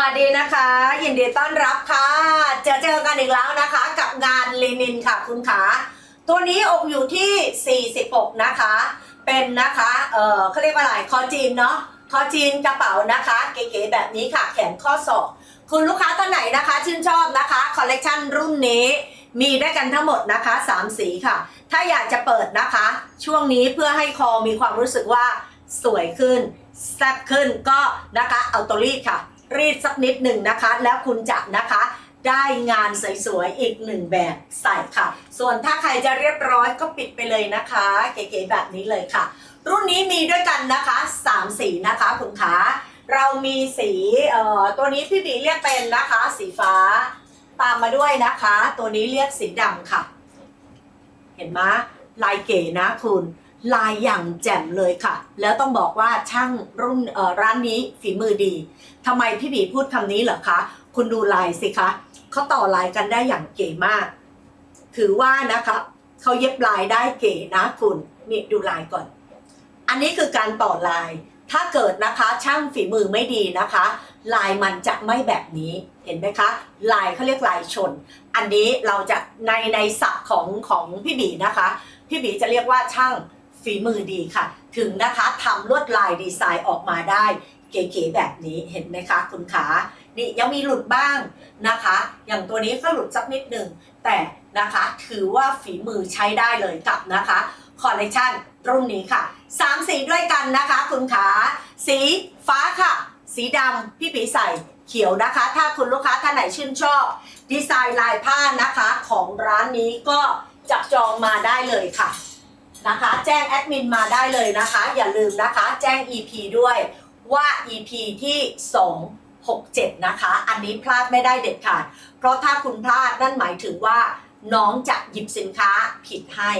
วัสดีนะคะ ยินดีต้อนรับค่ะเจอเจอกันอีกแล้วนะคะ กับงานลีนินค่ะคุณขาตัวนี้อกอยู่ที่ 46 นะคะ เป็นนะคะเออเขาเรียกว่าอะไรคอจีนเนาะคอจีนกระเป๋านะคะ เก๋ๆแบบนี้ค่ะ แขนข้อศอกคุณลูกค้าท่านไหนนะคะ ชื่นชอบนะคะคอลเลกชันรุ่นนี้มีด้วยกันทั้งหมดนะคะ 3 สีค่ะ ถ้าอยากจะเปิดนะคะ ช่วงนี้เพื่อให้คอมีความรู้สึกว่าสวยขึ้นแซ่บขึ้นก็นะคะเอาตัวรีดค่ะ รีดสักนิดหนึ่งนะคะ แล้วคุณจะนะคะได้งานสวยๆ อีกหนึ่งแบบใส่ค่ะ ส่วนถ้าใครจะเรียบร้อยก็ปิดไปเลยนะคะ เก๋ๆแบบนี้เลยค่ะ รุ่นนี้มีด้วยกันนะคะ 3 สีนะคะคุณขาเรามีสีเอ่อตัวนี้พี่บีเรียกเป็นนะคะ สีฟ้าตามมาด้วยนะคะ ตัวนี้เรียกสีดำค่ะ เห็นไหมลายเก๋นะคุณ ลายอย่างแจ่มเลยค่ะ แล้วต้องบอกว่าช่างรุ่นร้านนี้ฝีมือดีทำไมพี่บีพูดคำนี้เหรอคะ คุณดูลายสิคะเขาต่อลายกันได้อย่างเก๋มาก ถือว่านะคะเขาเย็บลายได้เก๋นะคุณนี่ดูลายก่อน อันนี้คือการต่อลาย ถ้าเกิดนะคะช่างฝีมือไม่ดีนะคะ ลายมันจะไม่แบบนี้เห็นไหมคะ ลายเขาเรียกลายชน อันนี้เราจะในในศัพท์ของของพี่บีนะคะ พี่บีจะเรียกว่าช่าง ฝีมือดีค่ะ ถึงนะคะทำลวดลายดีไซน์ออกมาได้ เก๋ๆแบบนี้เห็นไหมคะคุณขานี่ยังมีหลุดบ้างนะคะ อย่างตัวนี้ก็หลุดสักนิดหนึ่งแต่นะคะถือว่าฝีมือใช้ได้เลยกับนะคะคอลเลกชันรุ่นนี้ค่ะสามสีด้วยกันนะคะ คุณขาสีฟ้าค่ะ สีดำพี่ปีใส่เขียวนะคะ ถ้าคุณลูกค้าท่านไหนชื่นชอบ ดีไซน์ลายผ้านะคะของร้านนี้ก็จับจองมาได้เลยค่ะ นะคะ แจ้งแอดมินมาได้เลยนะคะ อย่าลืมนะคะ แจ้ง EP ด้วยว่า EP ที่ 267 นะคะ อันนี้พลาดไม่ได้เด็ดขาด เพราะถ้าคุณพลาดนั่นหมายถึงว่าน้องจะหยิบสินค้าผิดให้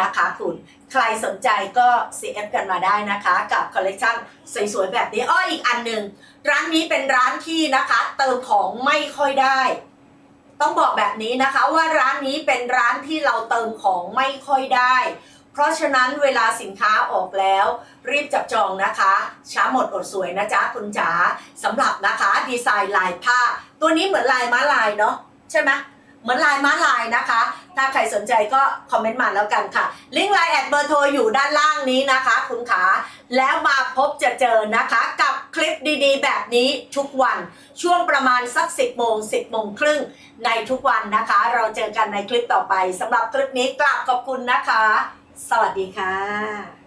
นะคะคุณใครสนใจก็ CF กันมาได้นะคะ กับคอลเลกชันสวยๆแบบนี้อ้ออีกอันหนึ่งร้านนี้เป็นร้านที่นะคะ เติมของไม่ค่อยได้ ต้องบอกแบบนี้นะคะว่าร้านนี้เป็นร้านที่เราเติมของไม่ค่อยได้ เพราะฉะนั้นเวลาสินค้าออกแล้ว รีบจับจองนะคะ ช้าหมดอดสวยนะจ๊ะคุณจ๋าสำหรับนะคะดีไซน์ลายผ้า ตัวนี้เหมือนลายม้าลายเนาะใช่ไหมเหมือนลายม้าลายนะคะ ถ้าใครสนใจก็คอมเมนต์มาแล้วกันค่ะ ลิงก์ไลน์แอดเบอร์โทรอยู่ด้านล่างนี้นะคะ คุณขาแล้วมาพบจะเจอนะคะ กับคลิปดีๆ แบบนี้ทุกวันช่วงประมาณสัก 10โมง10โมงครึ่งในทุกวันนะคะ เราเจอกันในคลิปต่อไปสำหรับคลิปนี้กราบขอบคุณนะคะ สวัสดีค่ะ